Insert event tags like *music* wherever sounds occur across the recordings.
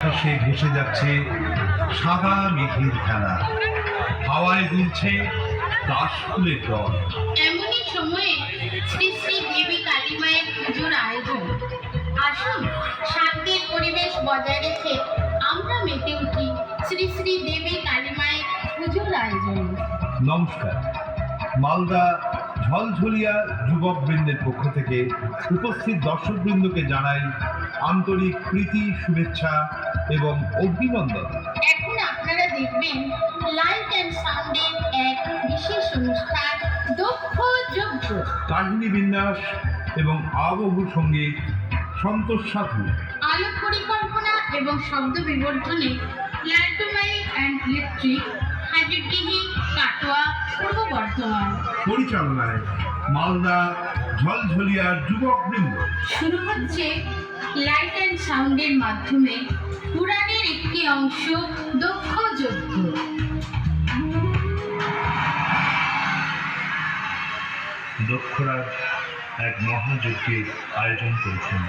আকাশে ভেসে যাচ্ছে সাদা মেঘের খেলা। হাওয়ায় দুলছে দাস ফুলের দল এমনই সময়ে শ্রী শ্রী দেবী কালী মায়ের পুজোর আয়োজন। আসুন শান্তির পরিবেশ বজায় রেখে আমরা মেতে উঠি শ্রী শ্রী দেবী কালী মায়ের পুজোর আয়োজনে। নমস্কার। মালদা ঝলঝলিয়া যুবকবৃন্দের পক্ষ থেকে উপস্থিত দর্শকবৃন্দকে জানাই আন্তরিক প্রীতি শুভেচ্ছা এবং অভিনন্দন। এখন আপনারা দেখবেন লাইট অ্যান্ড সাউন্ডের এক বিশেষ অনুষ্ঠান দক্ষ যজ্ঞ। কাহিনী বিন্যাস এবং আবহ সংগীত সন্তোষ সাধু। আলোক পরিকল্পনা এবং শব্দ বিবর্ধনে ল্যান্ডমাই অ্যান্ড ইলেকট্রিক হাজিরডিহি কাটোয়া পূর্ব বর্ধমান। পরিচালনায় মালদা ঝলঝলিয়ার যুবক বৃন্দ শুরু হচ্ছে লাইট অ্যান্ড সাউন্ডের মাধ্যমে পুরাণের একটি অংশ দক্ষ যজ্ঞ। দক্ষরাজ এক মহাযজ্ঞের আয়োজন করেছেন।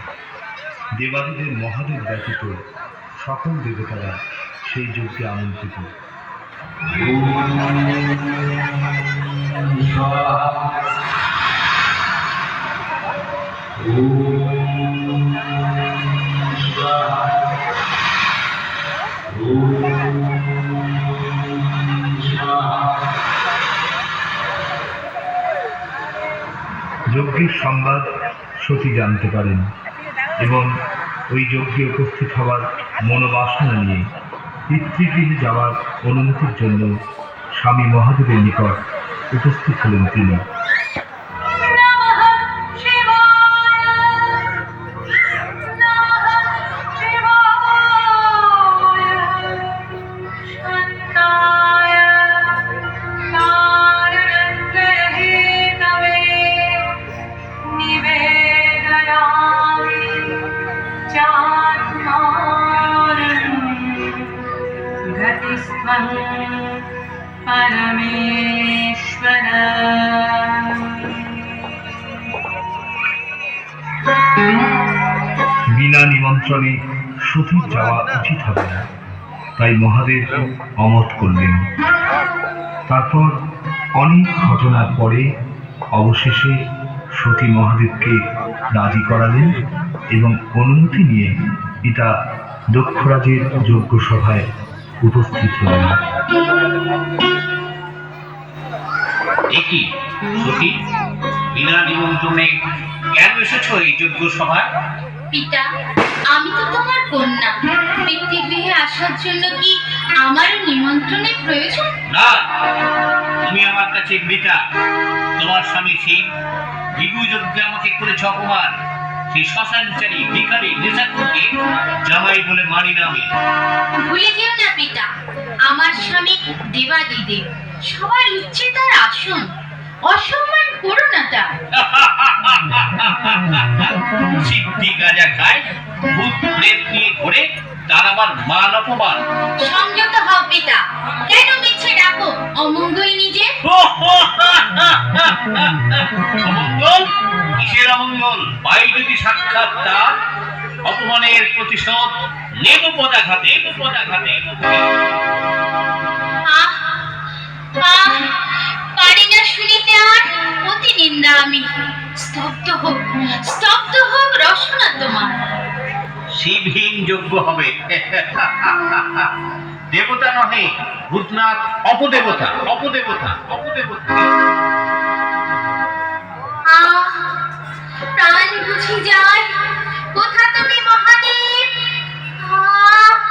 দেবাদিদের মহাদেব ব্যতীত সকল দেবতারা সেই যজ্ঞে আমন্ত্রিত। যজ্ঞের সংবাদ সতী জানতে পারেন এবং ওই যজ্ঞে উপস্থিত হওয়ার মনোবাসনা নিয়ে পিতৃগৃহে যাওয়ার অনুমতির জন্য স্বামী মহাদেবের নিকট উপস্থিত হলেন তিনি। गतिस्त्वं परमेश्वर বিনা নিমন্ত্রণে সতীর যাওয়া উচিত হবে না তাই মহাদেব অমত করলেন তারপর অনেক ঘটনার পরে অবশেষে সতী মহাদেবকে রাজি করালেন এবং অনুমতি নিয়ে পিতা দক্ষরাজের যজ্ঞ সভায় উপস্থিত হলেন একই বিনা নিমন্ত্রণে কেন এসেছ এই সভায়? পিতা আমি তো তোমার কন্যা। পিতৃগৃহে আসার জন্য কি আমারও নিমন্ত্রণের প্রয়োজন? না তুমি আমার কাছে মৃতা তোমার স্বামী সেই ভিগু যজ্ঞে আমাকে করেছ অপমান। নেশাকুরকে জামাই বলে মানি না আমি। ভুলে যেও না পিতা, আমার স্বামী দেবাদিদেব, সবার উচ্চে তার আসন। অসম্মান করো না *laughs* সিদ্ধি গাঁজা খায় ভূত প্রেত নিয়ে ঘোরে তার আবার মান অপমান। সংযত হও পিতা কেন মিছে ডাকো? অমঙ্গল নিজে? *laughs* অমঙ্গল? কিসের অমঙ্গল? পাই যদি সাক্ষাৎ তার অপমানের প্রতিশোধ নেব পদাঘাতে নেব পদাঘাতে আহ আহ পারি না শুনিতে আর অতি নিন্দা আমি। স্তব্ধ হোক স্তব্ধ হোক রসনা তোমার। শিবহীন যোগ্য হবে। দেবতা নহে ভূতনাথ অপদেবতা অপদেবতা অপদেবতা। প্রাণ বুঝি যায়। কোথা তুমি মহাদেব? আহ,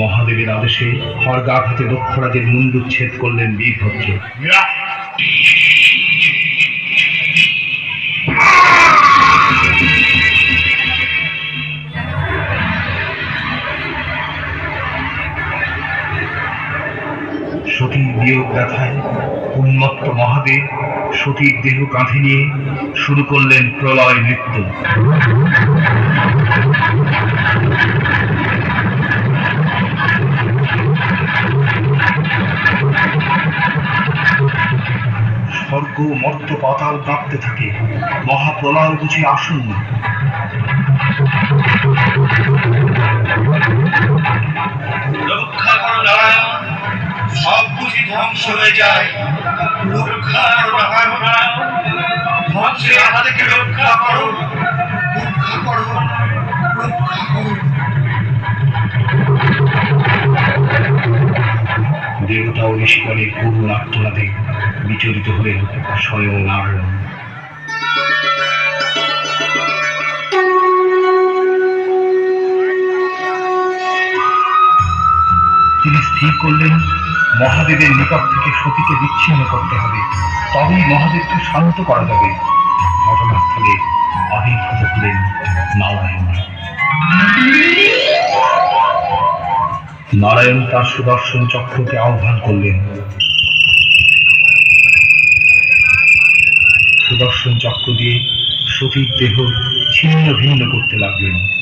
মহাদেবের আদেশে খড়গাঘাতে দক্ষরাজের মুন্ডুচ্ছেদ করলেন বীরভদ্র। সতীর বিয়োগ ব্যথায় উন্মত্ত মহাদেব সতীর দেহ কাঁধে নিয়ে শুরু করলেন প্রলয় নৃত্য। স্বর্গ মর্ত পাতাল কাঁপতে থাকে। মহাপ্রলয় বুঝি আসন্ন রক্ষা করো নারায়ণ, সব বুঝি ধ্বংস হয়ে যায়। রক্ষা করো নারায়ণ ধ্বংসে আমাদেরকে রক্ষা করো? ঋষিগণের করুণ আর্তনাদে বিচলিত হলেন স্বয়ং নারায়ণ। তিনি স্থির করলেন, মহাদেবের নিকট থেকে সতীকে বিচ্ছিন্ন করতে হবে, তবেই মহাদেবকে শান্ত করা যাবে। ঘটনাস্থলে আবির্ভূত হলেন নারায়ণ। নারায়ণ তার সুদর্শন চক্রকে আহ্বান করলেন। সুদর্শন চক্র দিয়ে সতীর দেহ ছিন্ন ভিন্ন করতে লাগলেন।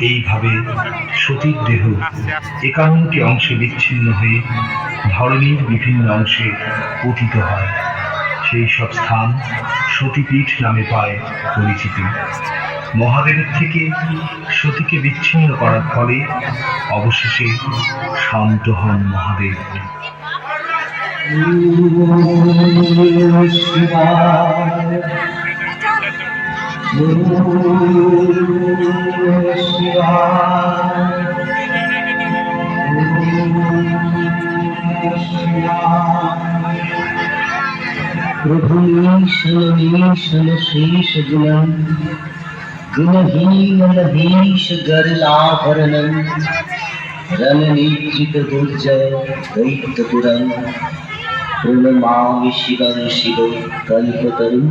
এইভাবে সতীর দেহ একান্নটি অংশে বিচ্ছিন্ন হয়ে ধরণীর বিভিন্ন অংশে পতিত হয়। সেই সব স্থান সতীপীঠ নামে পায় পরিচিতি মহাদেবের থেকে সতীকে বিচ্ছিন্ন করার ফলে অবশেষে শান্ত হন মহাদেব Thank. रघुनीशनमीशनशीशगुणं गुणहीनमहीशगरुलाभरणं रणनीचितदुर्जय दैत्यपुरं प्रणमामि शिवं शिवं कल्पतरुम्